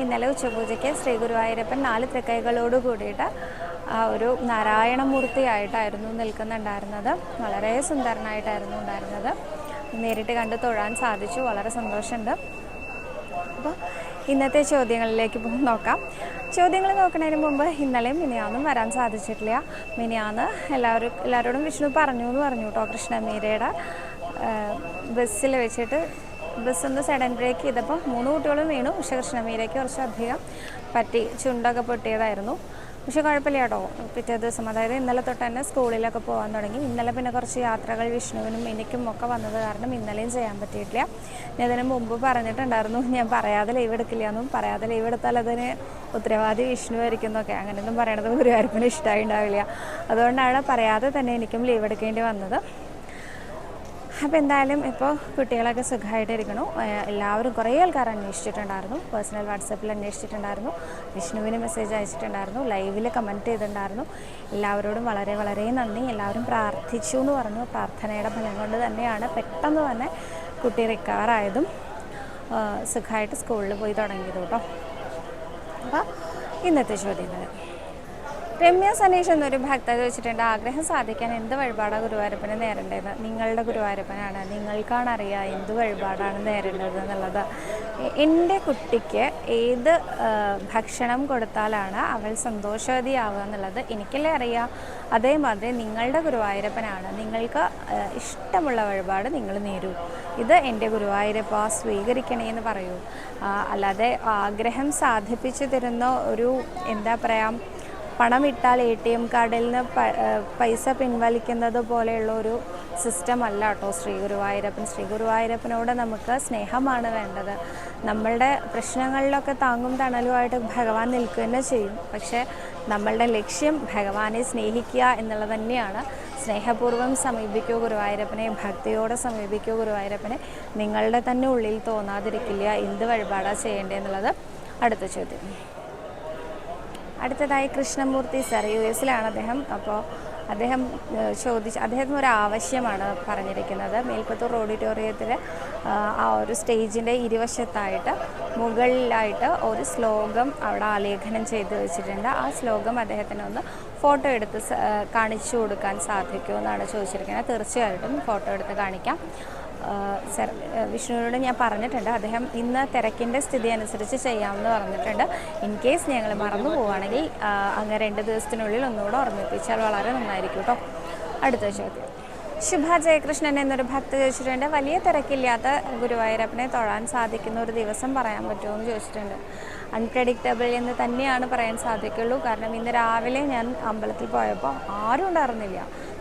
ഇന്നലെ ഉച്ചപൂജയ്ക്ക് ശ്രീ ഗുരുവായൂരപ്പൻ നാല് തൃക്കൈകളോട് കൂടിയിട്ട് ഒരു നാരായണമൂർത്തിയായിട്ടായിരുന്നു നിൽക്കുന്നുണ്ടായിരുന്നത്. വളരെ സുന്ദരനായിട്ടായിരുന്നു ഉണ്ടായിരുന്നത്. നേരിട്ട് കണ്ട് തൊഴാൻ സാധിച്ചു. വളരെ സന്തോഷമുണ്ട്. അപ്പോൾ ഇന്നത്തെ ചോദ്യങ്ങളിലേക്ക് നോക്കാം. ചോദ്യങ്ങൾ നോക്കുന്നതിന് മുമ്പ് ഇന്നലെയും മിനിയാന്നും വരാൻ സാധിച്ചിട്ടില്ല. മിനിയാന്ന് എല്ലാവരും എല്ലാവരോടും വിഷ്ണു പറഞ്ഞു എന്ന് പറഞ്ഞു കേട്ടോ കൃഷ്ണമീരയുടെ ബസ്സിൽ വെച്ചിട്ട് ബസ് ഒന്ന് സഡൻ ബ്രേക്ക് ചെയ്തപ്പോൾ മൂന്ന് കുട്ടികളും വീണു. പക്ഷേ കൃഷ്ണമീരയ്ക്ക് കുറച്ചധികം പറ്റി ചുണ്ടൊക്കെ പൊട്ടിയതായിരുന്നു. പക്ഷെ കുഴപ്പമില്ല കേട്ടോ പിറ്റേ ദിവസം അതായത് ഇന്നലെ തൊട്ട് തന്നെ സ്കൂളിലൊക്കെ പോകാൻ തുടങ്ങി. ഇന്നലെ പിന്നെ കുറച്ച് യാത്രകൾ വിഷ്ണുവിനും എനിക്കും ഒക്കെ വന്നത് കാരണം ഇന്നലെയും ചെയ്യാൻ പറ്റിയിട്ടില്ല. ഞാൻ ഇതിന് മുമ്പ് പറഞ്ഞിട്ടുണ്ടായിരുന്നു ഞാൻ പറയാതെ ലീവ് എടുക്കില്ല എന്നും. പറയാതെ ലീവ് എടുത്താൽ അതിന് ഉത്തരവാദി വിഷ്ണു ആയിരിക്കും എന്നൊക്കെ. അങ്ങനെയൊന്നും പറയണത് ഗുരുവായൂരപ്പന് ഇഷ്ടമായി ഉണ്ടാവില്ല. അതുകൊണ്ടാണ് പറയാതെ തന്നെ എനിക്കും ലീവ് എടുക്കേണ്ടി വന്നത്. അപ്പോൾ എന്തായാലും ഇപ്പോൾ കുട്ടികളൊക്കെ സുഖമായിട്ട് ഇരിക്കണു എല്ലാവരും കുറേ ആൾക്കാർ അന്വേഷിച്ചിട്ടുണ്ടായിരുന്നു. പേഴ്സണൽ വാട്സപ്പിൽ അന്വേഷിച്ചിട്ടുണ്ടായിരുന്നു. വിഷ്ണുവിന് മെസ്സേജ് അയച്ചിട്ടുണ്ടായിരുന്നു. ലൈവിൽ കമന്റ് ചെയ്തിട്ടുണ്ടായിരുന്നു. എല്ലാവരോടും വളരെ വളരെ നന്ദി. എല്ലാവരും പ്രാർത്ഥിച്ചു എന്ന് പറഞ്ഞു. പ്രാർത്ഥനയുടെ ഫലം കൊണ്ട് തന്നെയാണ് പെട്ടെന്ന് തന്നെ കുട്ടി റിക്കവറായതും സുഖമായിട്ട് സ്കൂളിൽ പോയി തുടങ്ങിയത് കേട്ടോ അപ്പോൾ ഇന്നത്തെ ചോദ്യങ്ങൾ രമ്യ സനീഷ് എന്നൊരു ഭക്ത ചോദിച്ചിട്ടുണ്ട് ആഗ്രഹം സാധിക്കാൻ എന്ത് വഴിപാടാണ് ഗുരുവായൂരപ്പനെ നേരേണ്ടത് നിങ്ങളുടെ ഗുരുവായൂരപ്പനാണ്. നിങ്ങൾക്കാണ് അറിയുക എന്ത് വഴിപാടാണ് നേരേണ്ടത് എന്നുള്ളത്. എന്റെ കുട്ടിക്ക് ഏത് ഭക്ഷണം കൊടുത്താലാണ് അവൾ സന്തോഷവതിയാവുക എന്നുള്ളത് എനിക്കല്ലേ അറിയാം. അതേമാതിരി നിങ്ങളുടെ ഗുരുവായൂരപ്പനാണ്. നിങ്ങൾക്ക് ഇഷ്ടമുള്ള വഴിപാട് നിങ്ങൾ നേരൂ. ഇത് എന്റെ ഗുരുവായൂരപ്പ സ്വീകരിക്കണേ എന്ന് പറയൂ. അല്ലാതെ ആഗ്രഹം സാധിപ്പിച്ചു തരുന്ന ഒരു എന്താ പറയുക പണം ഇട്ടാൽ എ ടി എം കാർഡിൽ നിന്ന് പൈസ പിൻവലിക്കുന്നത് പോലെയുള്ള ഒരു സിസ്റ്റം അല്ല കേട്ടോ ശ്രീ ഗുരുവായൂരപ്പൻ. ശ്രീ ഗുരുവായൂരപ്പനോട് നമുക്ക് സ്നേഹമാണ് വേണ്ടത്. നമ്മളുടെ പ്രശ്നങ്ങളിലൊക്കെ താങ്ങും തണലുമായിട്ട് ഭഗവാൻ നിൽക്കുക തന്നെ ചെയ്യും. പക്ഷേ നമ്മളുടെ ലക്ഷ്യം ഭഗവാനെ സ്നേഹിക്കുക എന്നുള്ളത് തന്നെയാണ്. സ്നേഹപൂർവം സമീപിക്കൂ ഗുരുവായൂരപ്പനെ ഭക്തിയോടെ സമീപിക്കൂ ഗുരുവായൂരപ്പനെ. നിങ്ങളുടെ തന്നെ ഉള്ളിൽ തോന്നാതിരിക്കില്ല എന്ത് വഴിപാടാണ് ചെയ്യേണ്ടതെന്നുള്ളത് അടുത്ത ചോദ്യം. അടുത്തതായി കൃഷ്ണമൂർത്തി സർ യു എസിലാണ് അദ്ദേഹം. അപ്പോൾ അദ്ദേഹം ചോദിച്ച് അദ്ദേഹത്തിന് ഒരു ആവശ്യമാണ് പറഞ്ഞിരിക്കുന്നത്. മേൽപ്പത്തൂർ ഓഡിറ്റോറിയത്തിൽ ആ ഒരു സ്റ്റേജിന്റെ ഇരുവശത്തായിട്ട് മുകളിലായിട്ട് ഒരു ശ്ലോകം അവിടെ ആലേഖനം ചെയ്ത് വെച്ചിട്ടുണ്ട്. ആ ശ്ലോകം അദ്ദേഹത്തിന് ഒന്ന് ഫോട്ടോ എടുത്ത് കാണിച്ചു കൊടുക്കാൻ സാധിക്കുമോ എന്നാണ് ചോദിച്ചിരിക്കുന്നത്. തീർച്ചയായിട്ടും ഫോട്ടോ എടുത്ത് കാണിക്കാം. സർ വിഷ്ണുവിനോട് ഞാൻ പറഞ്ഞിട്ടുണ്ട്. അദ്ദേഹം ഇന്ന് തിരക്കിന്റെ സ്ഥിതി അനുസരിച്ച് ചെയ്യാമെന്ന് പറഞ്ഞിട്ടുണ്ട്. ഇൻ കേസ് ഞങ്ങൾ മറന്നു പോവുകയാണെങ്കിൽ അങ്ങ് രണ്ട് ദിവസത്തിനുള്ളിൽ ഒന്നുകൂടെ ഓർമ്മിപ്പിച്ചാൽ വളരെ നന്നായിരിക്കും കേട്ടോ അടുത്ത ചോദ്യം. ശുഭ ജയകൃഷ്ണൻ എന്നൊരു ഭക്ത ചോദിച്ചിട്ടുണ്ട്. വലിയ തിരക്കില്ലാത്ത ഗുരുവായൂരപ്പനെ തൊഴാൻ സാധിക്കുന്ന ഒരു ദിവസം പറയാൻ പറ്റുമോ എന്ന് ചോദിച്ചിട്ടുണ്ട്. അൺപ്രഡിക്റ്റബിൾ എന്ന് തന്നെയാണ് പറയാൻ സാധിക്കുള്ളൂ. കാരണം ഇന്ന് രാവിലെ ഞാൻ അമ്പലത്തിൽ പോയപ്പോൾ ആരും ഉണ്ടായിരുന്നില്ല.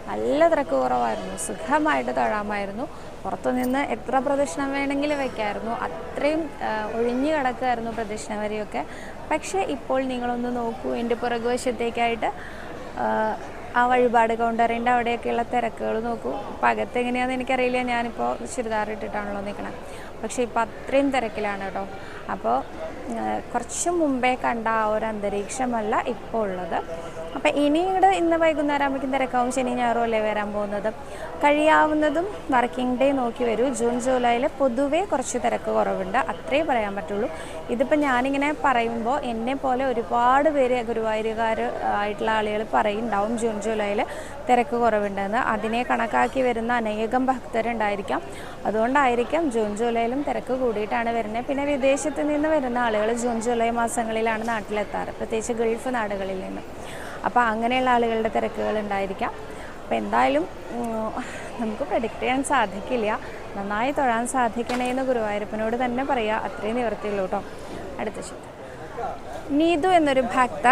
നല്ല തിരക്ക് കുറവായിരുന്നു. സുഖമായിട്ട് തൊഴാമായിരുന്നു. പുറത്തുനിന്ന് എത്ര പ്രദക്ഷിണം വേണമെങ്കിലും വയ്ക്കായിരുന്നു അത്രയും ഒഴിഞ്ഞു കിടക്കുമായിരുന്നു പ്രദക്ഷിണ വരെയൊക്കെ പക്ഷേ ഇപ്പോൾ നിങ്ങളൊന്ന് നോക്കൂ എന്റെ പുറകുവശത്തേക്കായിട്ട് ആ, വഴിപാട് കൗണ്ടറിന്റെ അവിടെയൊക്കെയുള്ള തിരക്കുകൾ നോക്കൂ. ഇപ്പം അകത്ത് എങ്ങനെയാണെന്ന് എനിക്കറിയില്ല ഞാനിപ്പോൾ ചുരിദാർ ഇട്ടിട്ടാണല്ലോ നിൽക്കണം പക്ഷേ ഇപ്പോൾ അത്രയും തിരക്കിലാണ് കേട്ടോ. അപ്പോൾ കുറച്ച് മുമ്പേ കണ്ട ആ ഒരു അന്തരീക്ഷമല്ല ഇപ്പോൾ ഉള്ളത്. അപ്പോൾ ഇനിയുടെ ഇന്ന് വൈകുന്നേരം ആകുമ്പോഴേക്കും തിരക്കാവും. ശനി ഞായറും അല്ലേ വരാൻ പോകുന്നത്? കഴിയാവുന്നതും വർക്കിംഗ് ഡേ നോക്കി വരൂ. ജൂൺ ജൂലൈയിൽ പൊതുവേ കുറച്ച് തിരക്ക് കുറവുണ്ട്. അത്രേ പറയാൻ പറ്റുള്ളൂ. ഇതിപ്പോൾ ഞാനിങ്ങനെ പറയുമ്പോൾ എന്നെ പോലെ ഒരുപാട് പേര് ഗുരുവായൂരുകാർ ആയിട്ടുള്ള ആളുകൾ പറയുന്നുണ്ടാവും ജൂൺ ജൂലൈയിൽ തിരക്ക് കുറവുണ്ടെന്ന്. അതിനെ കണക്കാക്കി വരുന്ന അനേകം ഭക്തരുണ്ടായിരിക്കാം. അതുകൊണ്ടായിരിക്കാം ജൂൺ ജൂലൈയിലും തിരക്ക് കൂടിയിട്ടാണ് വരുന്നത്. പിന്നെ വിദേശത്ത് നിന്ന് വരുന്ന ആളുകൾ ജൂൺ ജൂലൈ മാസങ്ങളിലാണ് നാട്ടിലെത്താറ്. പ്രത്യേകിച്ച് ഗൾഫ് നാടുകളിൽ നിന്ന്. അപ്പോൾ അങ്ങനെയുള്ള ആളുകളുടെ തിരക്കുകൾ ഉണ്ടായിരിക്കാം. അപ്പോൾ എന്തായാലും നമുക്ക് പ്രഡിക്റ്റ് ചെയ്യാൻ സാധിക്കില്ല. നന്നായി തൊഴാൻ സാധിക്കണേ എന്ന് ഗുരുവായൂരപ്പനോട് തന്നെ പറയുക അത്രയും നിവർത്തിയുള്ളൂ കേട്ടോ അടുത്ത ചോദ്യം നീതു എന്നൊരു ഭക്ത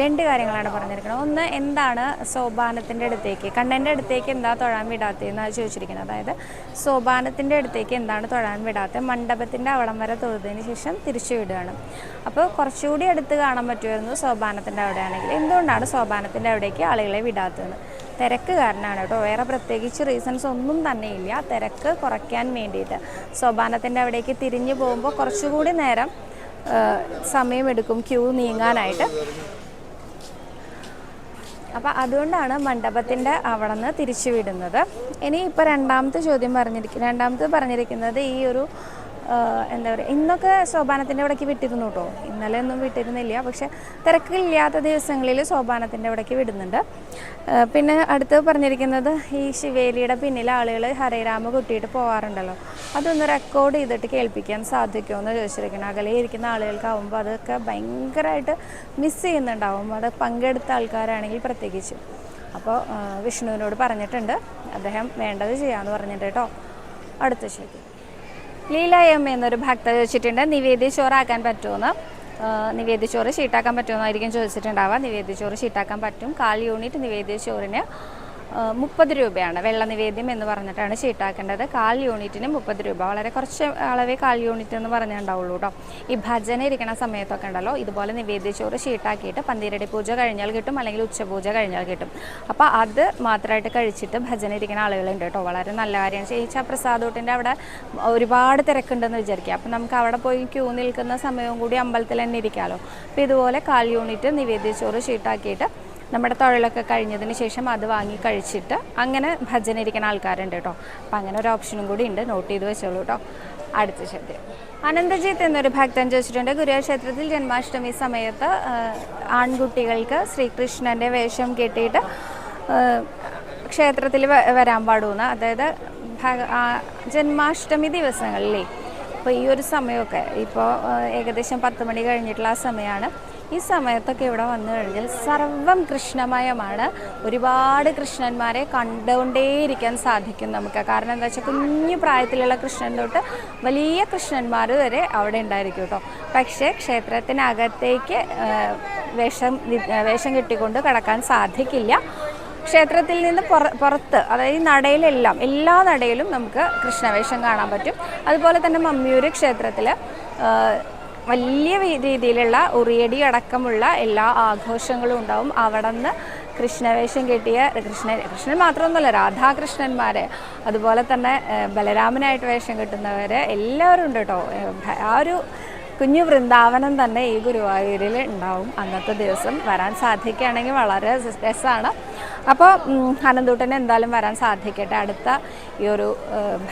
രണ്ട് കാര്യങ്ങളാണ് പറഞ്ഞിരിക്കുന്നത്. ഒന്ന് എന്താണ് സോപാനത്തിന്റെ അടുത്തേക്ക്? കണ്ണന്റെ അടുത്തേക്ക് എന്താ തൊഴാൻ വിടാത്തതെന്നാണ് ചോദിച്ചിരിക്കുന്നത്. അതായത് സോപാനത്തിന്റെ അടുത്തേക്ക് എന്താണ് തൊഴാൻ വിടാത്തത്? മണ്ഡപത്തിന്റെ അവളം വരെ തൊഴുതതിന് ശേഷം തിരിച്ചു വിടുകയാണ്. അപ്പോൾ കുറച്ചുകൂടി അടുത്ത് കാണാൻ പറ്റുമായിരുന്നു സോപാനത്തിന്റെ അവിടെയാണെങ്കിൽ. എന്തുകൊണ്ടാണ് സോപാനത്തിന്റെ അവിടേക്ക് ആളുകളെ വിടാത്തതെന്ന് തിരക്ക് കാരണമാണ് കേട്ടോ. വേറെ പ്രത്യേകിച്ച് റീസൺസ് ഒന്നും തന്നെ ഇല്ല. തിരക്ക് കുറയ്ക്കാൻ വേണ്ടിയിട്ട് സോപാനത്തിന്റെ അവിടേക്ക് തിരിഞ്ഞു പോകുമ്പോൾ കുറച്ചുകൂടി നേരം സമയമെടുക്കും ക്യൂ നീങ്ങാനായിട്ട്. അപ്പോൾ അതുകൊണ്ടാണ് മണ്ഡപത്തിന്റെ അവിടെ നിന്ന് തിരിച്ചു വിടുന്നത്. ഇനി ഇപ്പോൾ രണ്ടാമത്തെ ചോദ്യം പറഞ്ഞിരിക്കുന്നത് രണ്ടാമത്തെ പറഞ്ഞിരിക്കുന്നത് ഈ ഒരു എന്താ പറയുക ഇന്നൊക്കെ സോപാനത്തിന്റെ അവിടേക്ക് വിട്ടിരുന്നു കേട്ടോ ഇന്നലെ ഒന്നും വിട്ടിരുന്നില്ല. പക്ഷേ തിരക്കില്ലാത്ത ദിവസങ്ങളിൽ സോപാനത്തിന്റെ അവിടേക്ക് വിടുന്നുണ്ട്. പിന്നെ അടുത്ത് പറഞ്ഞിരിക്കുന്നത് ഈ ശിവേലിയുടെ പിന്നിൽ ആളുകൾ ഹരേരാമ കുട്ടിയിട്ട് പോകാറുണ്ടല്ലോ അതൊന്ന് റെക്കോർഡ് ചെയ്തിട്ട് കേൾപ്പിക്കാൻ സാധിക്കുമോ എന്ന് ചോദിച്ചിരിക്കണം അകലെ ഇരിക്കുന്ന ആളുകൾക്കാവുമ്പോൾ അതൊക്കെ ഭയങ്കരമായിട്ട് മിസ് ചെയ്യുന്നുണ്ടാവും. അത് പങ്കെടുത്ത ആൾക്കാരാണെങ്കിൽ പ്രത്യേകിച്ച്. അപ്പോൾ വിഷ്ണുവിനോട് പറഞ്ഞിട്ടുണ്ട്. അദ്ദേഹം വേണ്ടത് ചെയ്യാമെന്ന് പറഞ്ഞിട്ട് കേട്ടോ അടുത്ത ചോദ്യം എം എന്നൊരു ഭക്ത ചോദിച്ചിട്ടുണ്ട് നിവേദ്യ ചോറാക്കാൻ പറ്റുമെന്ന്. നിവേദ്യ ചോറ് ഷീട്ടാക്കാൻ പറ്റുമെന്നായിരിക്കും ചോദിച്ചിട്ടുണ്ടാവുക. നിവേദ്യ ചോറ് ഷീട്ടാക്കാൻ പറ്റും. കാൽ യൂണിറ്റ് നിവേദ്യ ചോറിന് മുപ്പത് രൂപയാണ് വെള്ള നിവേദ്യം എന്ന് പറഞ്ഞിട്ടാണ് ഷീട്ടാക്കേണ്ടത് കാൽ യൂണിറ്റിന് മുപ്പത് രൂപ. വളരെ കുറച്ച് അളവേ കാൽ യൂണിറ്റ് എന്ന് പറഞ്ഞിട്ടുണ്ടാവുള്ളൂ കേട്ടോ. ഈ ഭജന ഇരിക്കുന്ന സമയത്തൊക്കെ ഉണ്ടല്ലോ ഇതുപോലെ നിവേദ്യ ചോറ് ഷീട്ടാക്കിയിട്ട് പന്തീരടി പൂജ കഴിഞ്ഞാൽ കിട്ടും അല്ലെങ്കിൽ ഉച്ചപൂജ കഴിഞ്ഞാൽ കിട്ടും. അപ്പോൾ അത് മാത്രമായിട്ട് കഴിച്ചിട്ട് ഭജന ഇരിക്കുന്ന ആളുകളുണ്ട് കേട്ടോ. വളരെ നല്ല കാര്യമാണ്. ചേച്ചാ പ്രസാദോട്ടിന്റെ അവിടെ ഒരുപാട് തിരക്കുണ്ടെന്ന് വിചാരിക്കുക. അപ്പം നമുക്ക് അവിടെ പോയി ക്യൂ നിൽക്കുന്ന സമയവും കൂടി അമ്പലത്തിൽ തന്നെ ഇരിക്കാമല്ലോ അപ്പോൾ ഇതുപോലെ കാൽ യൂണിറ്റ് നിവേദ്യ ചോറ് ഷീട്ടാക്കിയിട്ട് നമ്മുടെ തൊഴിലൊക്കെ കഴിഞ്ഞതിന് ശേഷം അത് വാങ്ങി കഴിച്ചിട്ട് അങ്ങനെ ഭജന ഇരിക്കുന്ന ആൾക്കാരുണ്ട് കേട്ടോ. അപ്പം അങ്ങനെ ഒരു ഓപ്ഷനും കൂടി ഉണ്ട്. നോട്ട് ചെയ്ത് വെച്ചോളൂ കേട്ടോ. അടുത്ത ചോദ്യം. അനന്തജിത്ത് എന്നൊരു ഭക്തൻ ചോദിച്ചിട്ടുണ്ട്. ഗുരുവായൂർ ക്ഷേത്രത്തിൽ ജന്മാഷ്ടമി സമയത്ത് ആൺകുട്ടികൾക്ക് ശ്രീകൃഷ്ണന്റെ വേഷം കെട്ടിയിട്ട് ക്ഷേത്രത്തിൽ വരാൻ പാടുമെന്ന് അതായത് ജന്മാഷ്ടമി ദിവസങ്ങളിലേ. അപ്പോൾ ഈ ഒരു സമയമൊക്കെ ഇപ്പോൾ ഏകദേശം പത്ത് മണി കഴിഞ്ഞിട്ടുള്ള ആ സമയമാണ് ഈ സമയത്തൊക്കെ ഇവിടെ വന്നു കഴിഞ്ഞാൽ സർവം കൃഷ്ണമയമാണ്. ഒരുപാട് കൃഷ്ണന്മാരെ കണ്ടുകൊണ്ടേയിരിക്കാൻ സാധിക്കും നമുക്ക്. കാരണം എന്താ വെച്ചാൽ കുഞ്ഞു പ്രായത്തിലുള്ള കൃഷ്ണൻ തൊട്ട് വലിയ കൃഷ്ണന്മാർ വരെ അവിടെ ഉണ്ടായിരിക്കും കേട്ടോ. പക്ഷേ ക്ഷേത്രത്തിനകത്തേക്ക് വേഷം വേഷം കെട്ടിക്കൊണ്ട് കടക്കാൻ സാധിക്കില്ല. ക്ഷേത്രത്തിൽ നിന്ന് പുറ പുറത്ത് അതായത് നടയിലെല്ലാം എല്ലാ നടയിലും നമുക്ക് കൃഷ്ണവേഷം കാണാൻ പറ്റും. അതുപോലെ തന്നെ മമ്മിയൂർ ക്ഷേത്രത്തിൽ വലിയ രീതിയിലുള്ള ഉറിയടി അടക്കമുള്ള എല്ലാ ആഘോഷങ്ങളും ഉണ്ടാവും. അവിടെ നിന്ന് കൃഷ്ണവേഷം കെട്ടിയ കൃഷ്ണൻ കൃഷ്ണൻ മാത്രമൊന്നുമല്ല രാധാകൃഷ്ണന്മാരെ അതുപോലെ തന്നെ ബലരാമനായിട്ട് വേഷം കെട്ടുന്നവർ എല്ലാവരും ഉണ്ട് കേട്ടോ. ആ ഒരു കുഞ്ഞു വൃന്ദാവനം തന്നെ ഈ ഗുരുവായൂരിൽ ഉണ്ടാവും. അന്നത്തെ ദിവസം വരാൻ സാധിക്കുകയാണെങ്കിൽ വളരെ രസമാണ്. അപ്പോൾ അനന്തൂട്ടന് എന്തായാലും വരാൻ സാധിക്കട്ടെ. അടുത്ത ഈ ഒരു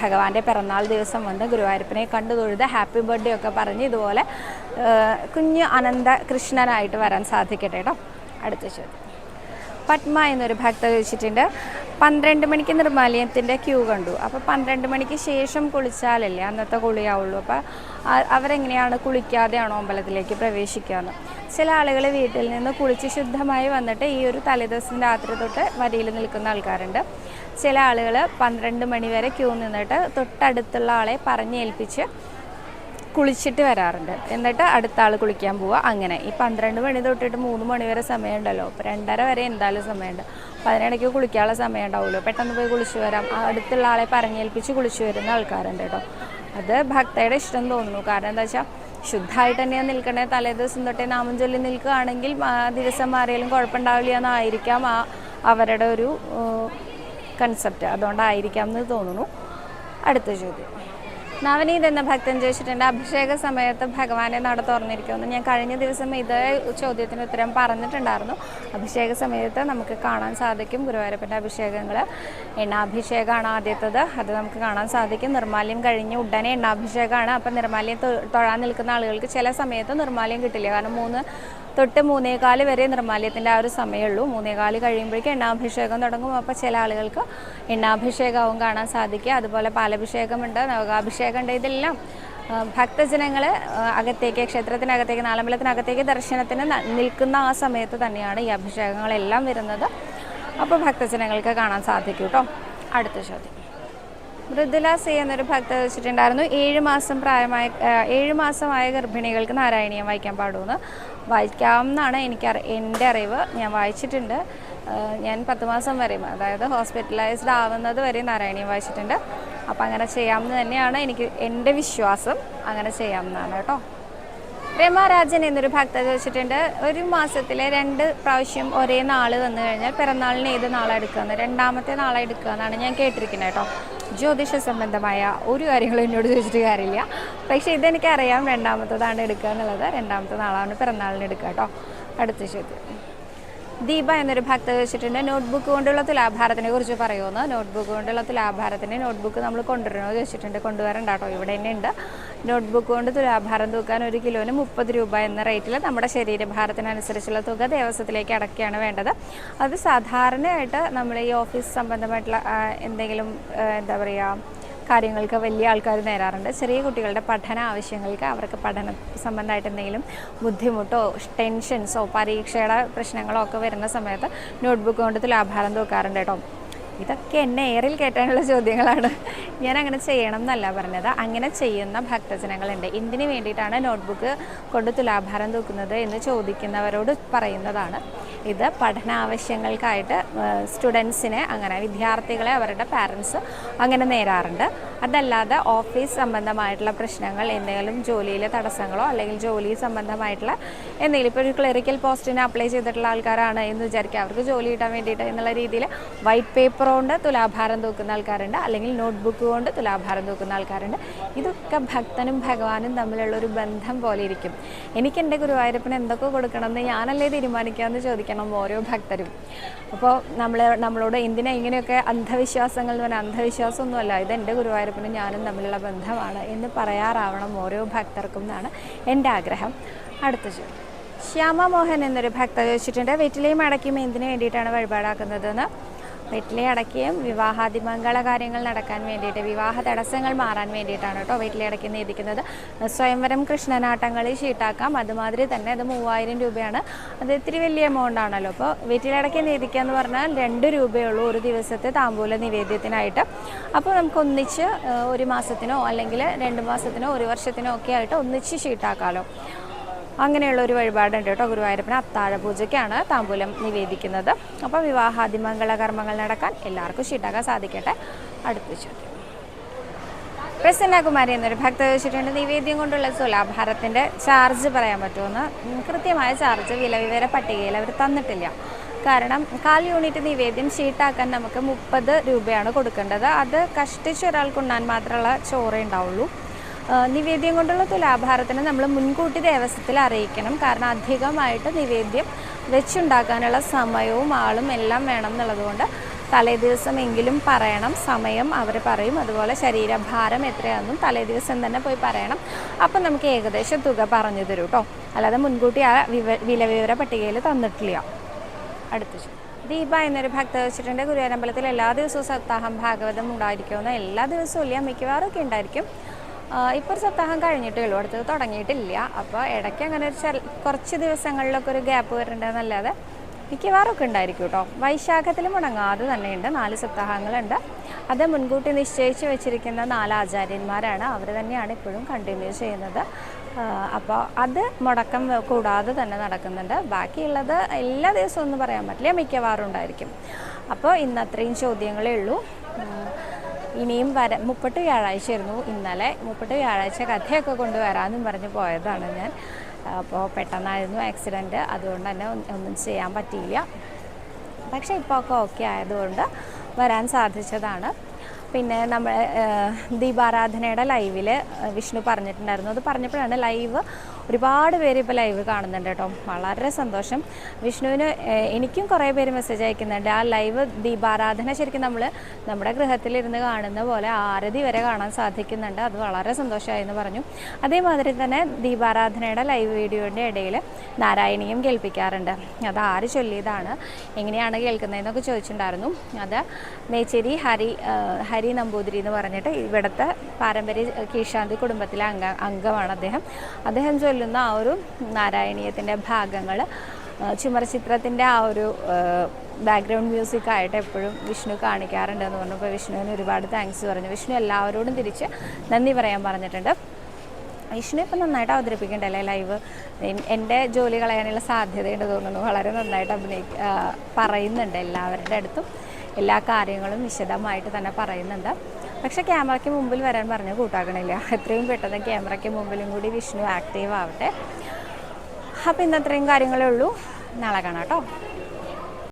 ഭഗവാന്റെ പിറന്നാൾ ദിവസം വന്ന് ഗുരുവായൂരപ്പനെ കണ്ടു തൊഴുത് ഹാപ്പി ബർത്ത്ഡേ ഒക്കെ പറഞ്ഞ് ഇതുപോലെ കുഞ്ഞു അനന്ത കൃഷ്ണനായിട്ട് വരാൻ സാധിക്കട്ടെ കേട്ടോ അടുത്ത ചോദ്യം. പത്മ എന്നൊരു ഭക്ത ചോദിച്ചിട്ടുണ്ട് പന്ത്രണ്ട് മണിക്ക് നിർമ്മാലയത്തിന്റെ ക്യൂ കണ്ടു. അപ്പോൾ പന്ത്രണ്ട് മണിക്ക് ശേഷം കുളിച്ചാലല്ലേ അന്നത്തെ കുളിയാവുള്ളൂ. അപ്പോൾ അവരെങ്ങനെയാണ് കുളിക്കാതെയാണോ അമ്പലത്തിലേക്ക് പ്രവേശിക്കുകയെന്ന് ചില ആളുകൾ വീട്ടിൽ നിന്ന് കുളിച്ച് ശുദ്ധമായി വന്നിട്ട് ഈ ഒരു തലേദിവസം രാത്രി തൊട്ട് വരിയിൽ നിൽക്കുന്ന ആൾക്കാരുണ്ട്. ചില ആളുകൾ പന്ത്രണ്ട് മണി വരെ ക്യൂ നിന്നിട്ട് തൊട്ടടുത്തുള്ള ആളെ പറഞ്ഞേൽപ്പിച്ച് കുളിച്ചിട്ട് വരാറുണ്ട്. എന്നിട്ട് അടുത്ത ആൾ കുളിക്കാൻ പോവുക അങ്ങനെ. ഈ പന്ത്രണ്ട് മണി തൊട്ടിട്ട് മൂന്ന് മണി വരെ സമയമുണ്ടല്ലോ. അപ്പോൾ രണ്ടര വരെ എന്തായാലും സമയമുണ്ട്. അപ്പോൾ അതിനിടയ്ക്ക് കുളിക്കാനുള്ള സമയം ഉണ്ടാവുമല്ലോ പെട്ടെന്ന് പോയി കുളിച്ച് വരാം. അടുത്തുള്ള ആളെ പറഞ്ഞേൽപ്പിച്ച് കുളിച്ച് വരുന്ന ആൾക്കാരുണ്ട് കേട്ടോ. അത് ഭക്തയുടെ ഇഷ്ടം തോന്നുന്നു. കാരണം എന്താ വെച്ചാൽ ശുദ്ധമായിട്ട് തന്നെയാണ് നിൽക്കണേ തലേദിവസം തൊട്ടേ നാമം ചൊല്ലി നിൽക്കുകയാണെങ്കിൽ ദിവസം മാറിയാലും കുഴപ്പമുണ്ടാവില്ല എന്നായിരിക്കാം ആ അവരുടെ ഒരു കൺസെപ്റ്റ് അതുകൊണ്ടായിരിക്കാം എന്ന് തോന്നുന്നു. അടുത്ത ചോദ്യം. നവനീത് എന്ന ഭക്തൻ ചോദിച്ചിട്ടുണ്ട് അഭിഷേക സമയത്ത് ഭഗവാനെ നട തുറന്നിരിക്കുമെന്ന്. ഞാൻ കഴിഞ്ഞ ദിവസം ഇതേ ചോദ്യത്തിന് ഉത്തരം പറഞ്ഞിട്ടുണ്ടായിരുന്നു. അഭിഷേക സമയത്ത് നമുക്ക് കാണാൻ സാധിക്കും ഗുരുവായൂരപ്പന്റെ അഭിഷേകങ്ങൾ എണ്ണാഭിഷേകമാണ് ആദ്യത്തത്. അത് നമുക്ക് കാണാൻ സാധിക്കും. നിർമ്മാല്യം കഴിഞ്ഞ് ഉടനെ എണ്ണാഭിഷേകമാണ് അപ്പം നിർമ്മാല്യം തൊഴാൻ നിൽക്കുന്ന ആളുകൾക്ക് ചില സമയത്ത് നിർമ്മാല്യം കിട്ടില്ല. കാരണം മൂന്ന് തൊട്ട് മൂന്നേകാൽ വരെ നിർമ്മാല്യത്തിന്റെ ആ ഒരു സമയമുള്ളൂ. മൂന്നേകാൽ കഴിയുമ്പോഴേക്കും എണ്ണാഭിഷേകം തുടങ്ങും. അപ്പോൾ ചില ആളുകൾക്ക് എണ്ണാഭിഷേകവും കാണാൻ സാധിക്കുക. അതുപോലെ പാലഭിഷേകമുണ്ട് നവകാഭിഷേകം ഉണ്ട്. ഇതെല്ലാം ഭക്തജനങ്ങൾ അകത്തേക്ക് ക്ഷേത്രത്തിനകത്തേക്ക് നാലമ്പലത്തിനകത്തേക്ക് ദർശനത്തിന് നിൽക്കുന്ന ആ സമയത്ത് തന്നെയാണ് ഈ അഭിഷേകങ്ങളെല്ലാം വരുന്നത്. അപ്പോൾ ഭക്തജനങ്ങൾക്ക് കാണാൻ സാധിക്കും കേട്ടോ അടുത്ത ചോദ്യം. മൃദുല സി എന്നൊരു ഭക്ത വെച്ചിട്ടുണ്ടായിരുന്നു. ഏഴ് മാസം പ്രായമായ ഏഴ് മാസമായ ഗർഭിണികൾക്ക് നാരായണീയം വായിക്കാൻ പാടുമെന്ന് വായിക്കാമെന്നാണ് എനിക്ക് എന്റെ അറിവ്. ഞാൻ വായിച്ചിട്ടുണ്ട്. ഞാൻ പത്ത് മാസം വരെയും അതായത് ഹോസ്പിറ്റലൈസ്ഡ് ആവുന്നത് വരെ നാരായണീയം വായിച്ചിട്ടുണ്ട്. അപ്പോൾ അങ്ങനെ ചെയ്യാമെന്ന് തന്നെയാണ് എനിക്ക് എന്റെ വിശ്വാസം. അങ്ങനെ ചെയ്യാമെന്നാണ് കേട്ടോ. രമാരാജൻ എന്നൊരു ഭക്ത ചോദിച്ചിട്ടുണ്ട് ഒരു മാസത്തിലെ രണ്ട് പ്രാവശ്യം ഒരേ നാൾ വന്നു കഴിഞ്ഞാൽ പിറന്നാളിന് ഏത് നാളാണ് എടുക്കുക രണ്ടാമത്തെ നാളെ എടുക്കുക എന്നാണ് ഞാൻ കേട്ടിരിക്കുന്നത് കേട്ടോ. ജ്യോതിഷ സംബന്ധമായ ഒരു കാര്യങ്ങളും എന്നോട് ചോദിച്ചിട്ട് കാര്യമില്ല. പക്ഷേ ഇതെനിക്കറിയാം രണ്ടാമത്തതാണ് എടുക്കുക എന്നുള്ളത്. രണ്ടാമത്തെ നാളാണ് പിറന്നാളിന് എടുക്കുക കേട്ടോ. അടുത്ത ചോദ്യം ദീപ എന്നൊരു ഭക്ത ചോദിച്ചിട്ടുണ്ട് നോട്ട്ബുക്ക് കൊണ്ടുള്ള തുലാഭാരത്തിനെ കുറിച്ച് പറയുമെന്ന് നോട്ട്ബുക്ക് കൊണ്ടുള്ള തുലാഭാരത്തിന് നോട്ട്ബുക്ക് നമ്മൾ കൊണ്ടുവരണോ ചോദിച്ചിട്ടുണ്ട്. കൊണ്ടുവരണ്ട കേട്ടോ ഇവിടെ തന്നെ ഉണ്ട്. നോട്ട്ബുക്ക് കൊണ്ട് തുലാഭാരം തൂക്കാൻ ഒരു കിലോന് മുപ്പത് രൂപ എന്ന റേറ്റിൽ നമ്മുടെ ശരീരഭാരത്തിനനുസരിച്ചുള്ള തുക ദേവസ്വത്തിലേക്ക് അടക്കുകയാണ് വേണ്ടത്. അത് സാധാരണയായിട്ട് നമ്മൾ ഈ ഓഫീസ് സംബന്ധമായിട്ടുള്ള എന്തെങ്കിലും എന്താ പറയുക കാര്യങ്ങൾക്ക് വലിയ ആൾക്കാർ നേരാറുണ്ട്. ചെറിയ കുട്ടികളുടെ പഠന ആവശ്യങ്ങൾക്ക് അവർക്ക് പഠന സംബന്ധമായിട്ട് എന്തെങ്കിലും ബുദ്ധിമുട്ടോ ടെൻഷൻസോ പരീക്ഷയുടെ പ്രശ്നങ്ങളോ ഒക്കെ വരുന്ന സമയത്ത് നോട്ട്ബുക്ക് കൊണ്ട് തുലാഭാരം തൂക്കാറുണ്ട് കേട്ടോ. ഇതൊക്കെ എന്നെ ഏറിൽ കയറ്റാനുള്ള ചോദ്യങ്ങളാണ്. ഞാൻ അങ്ങനെ ചെയ്യണം എന്നല്ല പറഞ്ഞത്. അങ്ങനെ ചെയ്യുന്ന ഭക്തജനങ്ങളുണ്ട്. എന്തിനു വേണ്ടിയിട്ടാണ് നോട്ട്ബുക്ക് കൊണ്ട് തുലാഭാരം തൂക്കുന്നത് എന്ന് ചോദിക്കുന്നവരോട് പറയുന്നതാണ്. ഇത് പഠന ആവശ്യങ്ങൾക്കായിട്ട് സ്റ്റുഡൻസിനെ അങ്ങനെ വിദ്യാർത്ഥികളെ അവരുടെ പാരൻസ് അങ്ങനെ നേരാറുണ്ട്. അതല്ലാതെ ഓഫീസ് സംബന്ധമായിട്ടുള്ള പ്രശ്നങ്ങൾ എന്തെങ്കിലും ജോലിയിലെ തടസ്സങ്ങളോ അല്ലെങ്കിൽ ജോലി സംബന്ധമായിട്ടുള്ള എന്തെങ്കിലും ഇപ്പോൾ ഒരു ക്ലറിക്കൽ പോസ്റ്റിന് അപ്ലൈ ചെയ്തിട്ടുള്ള ആൾക്കാരാണ് എന്ന് വിചാരിക്കുക. അവർക്ക് ജോലി കിട്ടാൻ വേണ്ടിയിട്ട് എന്നുള്ള രീതിയിൽ വൈറ്റ് പേപ്പർ കൊണ്ട് തുലാഭാരം തൂക്കുന്ന ആൾക്കാരുണ്ട്. അല്ലെങ്കിൽ നോട്ട്ബുക്ക് കൊണ്ട് തുലാഭാരം തൂക്കുന്ന ആൾക്കാരുണ്ട്. ഇതൊക്കെ ഭക്തനും ഭഗവാനും തമ്മിലുള്ള ഒരു ബന്ധം പോലെ ഇരിക്കും. എനിക്ക് എന്റെ ഗുരുവായൂരപ്പന് എന്തൊക്കെ കൊടുക്കണമെന്ന് ഞാനല്ലേ തീരുമാനിക്കാമെന്ന് ചോദിക്കണം ഓരോ ഭക്തരും. അപ്പോൾ നമ്മൾ നമ്മളോട് എന്തിനാ ഇങ്ങനെയൊക്കെ അന്ധവിശ്വാസങ്ങൾ എന്ന് പറഞ്ഞാൽ അന്ധവിശ്വാസമൊന്നുമല്ല. ഇത് എന്റെ ഗുരുവായൂരപ്പനും ഞാനും തമ്മിലുള്ള ബന്ധമാണ് എന്ന് പറയാറാവണം ഓരോ ഭക്തർക്കും എന്നാണ് എന്റെ ആഗ്രഹം. അടുത്ത ചോദ്യം. ശ്യാമ മോഹൻ എന്നൊരു ഭക്ത ചോദിച്ചിട്ടുണ്ട് വെറ്റിലയും അടയ്ക്കും എന്തിനു വേണ്ടിയിട്ടാണ് വഴിപാടാക്കുന്നതെന്ന് വെറ്റിലെ അടക്കിയും വിവാഹാതിമംഗള കാര്യങ്ങൾ നടക്കാൻ വേണ്ടിയിട്ട് വിവാഹ തടസ്സങ്ങൾ മാറാൻ വേണ്ടിയിട്ടാണ് കേട്ടോ വെറ്റിലെ അടക്കി നീതിക്കുന്നത് സ്വയംവരം കൃഷ്ണനാട്ടങ്ങളിൽ ഷീട്ടാക്കാം അതുമാതിരി തന്നെ അത് മൂവായിരം രൂപയാണ്. അത് ഇത്തിരി വലിയ എമൗണ്ട് ആണല്ലോ. അപ്പോൾ വെറ്റിലടയ്ക്ക് നീതിക്കുക എന്ന് പറഞ്ഞാൽ രണ്ട് രൂപയേ ഉള്ളൂ ഒരു ദിവസത്തെ താമ്പൂല നിവേദ്യത്തിനായിട്ട്. അപ്പോൾ നമുക്ക് ഒന്നിച്ച് ഒരു മാസത്തിനോ അല്ലെങ്കിൽ രണ്ട് മാസത്തിനോ ഒരു വർഷത്തിനോ ഒക്കെ ആയിട്ട് ഒന്നിച്ച് ഷീട്ടാക്കാമല്ലോ അങ്ങനെയുള്ള ഒരു വഴിപാടുണ്ട് കേട്ടോ. ഗുരുവായൂരപ്പന് അത്താഴ പൂജയ്ക്കാണ് താമ്പൂലം നിവേദിക്കുന്നത്. അപ്പോൾ വിവാഹാദിമംഗള കർമ്മങ്ങൾ നടക്കാൻ എല്ലാവർക്കും ഷീട്ടാക്കാൻ സാധിക്കട്ടെ. അടുത്ത ചോദ്യം. പ്രസന്നകുമാരി എന്നൊരു ഭക്ത ചോദിച്ചിട്ടുണ്ട്. നിവേദ്യം കൊണ്ടുള്ള സുലാഭാരത്തിന്റെ ചാർജ് പറയാൻ പറ്റുമെന്ന്? കൃത്യമായ ചാർജ് വില വിലവിവര പട്ടികയിൽ അവർ തന്നിട്ടില്ല. കാരണം കാൽ യൂണിറ്റ് നിവേദ്യം ഷീട്ടാക്കാൻ നമുക്ക് മുപ്പത് രൂപയാണ് കൊടുക്കേണ്ടത്. അത് കഷ്ടിച്ച് ഒരാൾക്ക് ഉണ്ണാൻ മാത്രമുള്ള ചോറേ ഉണ്ടാവുള്ളൂ. നിവേദ്യം കൊണ്ടുള്ള തുലാഭാരത്തിന് നമ്മൾ മുൻകൂട്ടി ദേവസ്വത്തിൽ അറിയിക്കണം. കാരണം അധികമായിട്ട് നിവേദ്യം വെച്ചുണ്ടാക്കാനുള്ള സമയവും ആളും എല്ലാം വേണം എന്നുള്ളതുകൊണ്ട് തലേദിവസമെങ്കിലും പറയണം. സമയം അവർ പറയും. അതുപോലെ ശരീരഭാരം എത്രയാണെന്നും തലേദിവസം തന്നെ പോയി പറയണം. അപ്പം നമുക്ക് ഏകദേശം തുക പറഞ്ഞു തരും കേട്ടോ അല്ലാതെ മുൻകൂട്ടി ആ വിവ വില വിവര പട്ടികയിൽ തന്നിട്ടില്ല. അടുത്ത. ദീപ എന്നൊരു ഭക്ത വെച്ചിട്ടുണ്ട്. ഗുരുവായൂരമ്പലത്തിൽ എല്ലാ ദിവസവും സപ്താഹം ഭാഗവതം ഉണ്ടായിരിക്കുമെന്ന് എല്ലാ ദിവസവും ഇല്ല മിക്കവാറും ഒക്കെ ഉണ്ടായിരിക്കും. ഇപ്പോൾ ഒരു സപ്താഹം കഴിഞ്ഞിട്ടേ ഉള്ളൂ. അടുത്തത് തുടങ്ങിയിട്ടില്ല. അപ്പോൾ ഇടയ്ക്ക് അങ്ങനെ ഒരു ചെല കുറച്ച് ദിവസങ്ങളിലൊക്കെ ഒരു ഗ്യാപ്പ് വരുന്നുണ്ടെന്നല്ലാതെ മിക്കവാറൊക്കെ ഉണ്ടായിരിക്കും കേട്ടോ വൈശാഖത്തിൽ മുടങ്ങാതെ തന്നെയുണ്ട്. നാല് സപ്താഹങ്ങളുണ്ട്. അത് മുൻകൂട്ടി നിശ്ചയിച്ച് വെച്ചിരിക്കുന്ന നാല് ആചാര്യന്മാരാണ്. അവർ തന്നെയാണ് ഇപ്പോഴും കണ്ടിന്യൂ ചെയ്യുന്നത്. അപ്പോൾ അത് മുടക്കം കൂടാതെ തന്നെ നടക്കുന്നുണ്ട്. ബാക്കിയുള്ളത് എല്ലാ ദിവസവും ഒന്നും പറയാൻ പറ്റില്ല. മിക്കവാറും ഉണ്ടായിരിക്കും. അപ്പോൾ ഇന്ന് അത്രയും ചോദ്യങ്ങളേ ഉള്ളൂ. ഇനിയും വര മുപ്പട്ട് വ്യാഴാഴ്ചയായിരുന്നു ഇന്നലെ. മുപ്പട്ട് വ്യാഴാഴ്ച കഥയൊക്കെ കൊണ്ടുവരാമെന്നും പറഞ്ഞ് പോയതാണ് ഞാൻ. അപ്പോൾ പെട്ടെന്നായിരുന്നു ആക്സിഡന്റ് അതുകൊണ്ട് തന്നെ ഒന്നും- ചെയ്യാൻ പറ്റിയില്ല. പക്ഷേ ഇപ്പോൾ ഒക്കെ ഓക്കെ ആയതുകൊണ്ട് വരാൻ സാധിച്ചതാണ്. പിന്നെ നമ്മൾ ദീപാരാധനയുടെ ലൈവിൽ വിഷ്ണു പറഞ്ഞിട്ടുണ്ടായിരുന്നു. അത് പറഞ്ഞപ്പോഴാണ് ലൈവ് ഒരുപാട് പേര് ഇപ്പോൾ ലൈവ് കാണുന്നുണ്ട് കേട്ടോ. വളരെ സന്തോഷം. വിഷ്ണുവിന് എനിക്കും കുറേ പേര് മെസ്സേജ് അയക്കുന്നുണ്ട്. ആ ലൈവ് ദീപാരാധന ശരിക്കും നമ്മൾ നമ്മുടെ ഗൃഹത്തിലിരുന്ന് കാണുന്ന പോലെ ആരതി വരെ കാണാൻ സാധിക്കുന്നുണ്ട്. അത് വളരെ സന്തോഷമായി എന്ന് പറഞ്ഞു. അതേമാതിരി തന്നെ ദീപാരാധനയുടെ ലൈവ് വീഡിയോയുടെ ഇടയിൽ നാരായണീയം കേൾപ്പിക്കാറുണ്ട്. അത് ആര് ചൊല്ലിയതാണ് എങ്ങനെയാണ് കേൾക്കുന്നതെന്നൊക്കെ ചോദിച്ചിട്ടുണ്ടായിരുന്നു. അത് മേച്ചേരി ഹരി ഹരി നമ്പൂതിരി എന്ന് പറഞ്ഞിട്ട് ഇവിടുത്തെ പാരമ്പര്യ കീഴ്ശാന്തി കുടുംബത്തിലെ അംഗ അംഗമാണ് അദ്ദേഹം. അദ്ദേഹം ചൊല്ലുന്ന ആ ഒരു നാരായണീയത്തിന്റെ ഭാഗങ്ങൾ. ചുമർചിത്രത്തിന്റെ ആ ഒരു ബാക്ക്ഗ്രൗണ്ട് മ്യൂസിക് ആയിട്ട് എപ്പോഴും വിഷ്ണു കാണിക്കാറുണ്ടെന്ന് പറഞ്ഞപ്പോൾ വിഷ്ണുവിന് ഒരുപാട് താങ്ക്സ് പറഞ്ഞു. വിഷ്ണു എല്ലാവരോടും തിരിച്ച് നന്ദി പറയാൻ പറഞ്ഞിട്ടുണ്ട്. വിഷ്ണു ഇപ്പം നന്നായിട്ട് അവതരിപ്പിക്കണ്ടല്ലേ ലൈവ് എന്റെ ജോലി കളയാനുള്ള സാധ്യതയുണ്ട് തോന്നുന്നു. വളരെ നന്നായിട്ട് അഭിനയി പറയുന്നുണ്ട് എല്ലാവരുടെ അടുത്തും. എല്ലാ കാര്യങ്ങളും വിശദമായിട്ട് തന്നെ പറയുന്നുണ്ട്. പക്ഷെ ക്യാമറയ്ക്ക് മുമ്പിൽ വരാൻ പറഞ്ഞ് കൂട്ടാക്കണില്ല. എത്രയും പെട്ടെന്ന് ക്യാമറയ്ക്ക് മുമ്പിലും കൂടി വിഷ്ണു ആക്റ്റീവ് ആവട്ടെ. അപ്പോൾ ഇന്ന് അത്രയും കാര്യങ്ങളേ ഉള്ളൂ. നാളെ കാണാം കേട്ടോ.